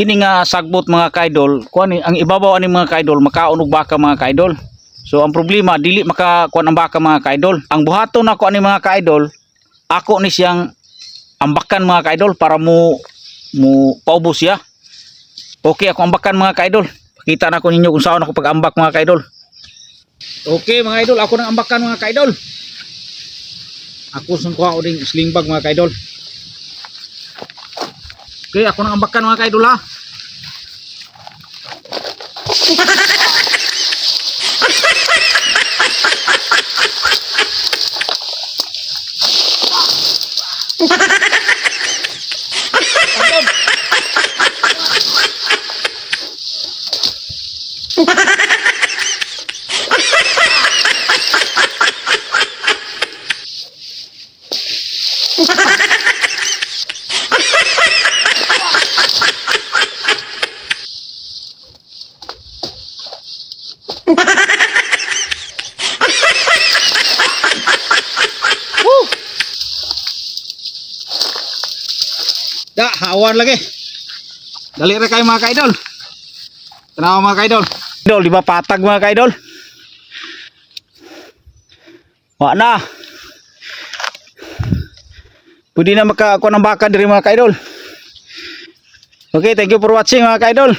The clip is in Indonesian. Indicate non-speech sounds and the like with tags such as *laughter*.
kini nga sagbot mga kaidol kuan ang ibabaw ani mga kaidol makaon og baka mga kaidol so ang problema dili maka kuan ang baka mga kaidol ang buhaton nako ani mga kaidol ako ni siyang ambakan mga kaidol para mo mo paubos siya okay ako ambakan mga kaidol pakita na ko ninyo kung saan ako pag-ambak mga kaidol okay mga idol ako nang ambakan mga kaidol ako sung kuha ding sling bag mga kaidol Okay, ako nang ambakan mga kaidol ha. *laughs* Da, hawan lagi. Dali ra kayo mga kaidol. Tanaw mga kaidol. Idol, di ba patag mga kaidol? Wa na. Pwede na makakuha ng baka diri mga kaidol. Okay, thank you for watching mga kaidol.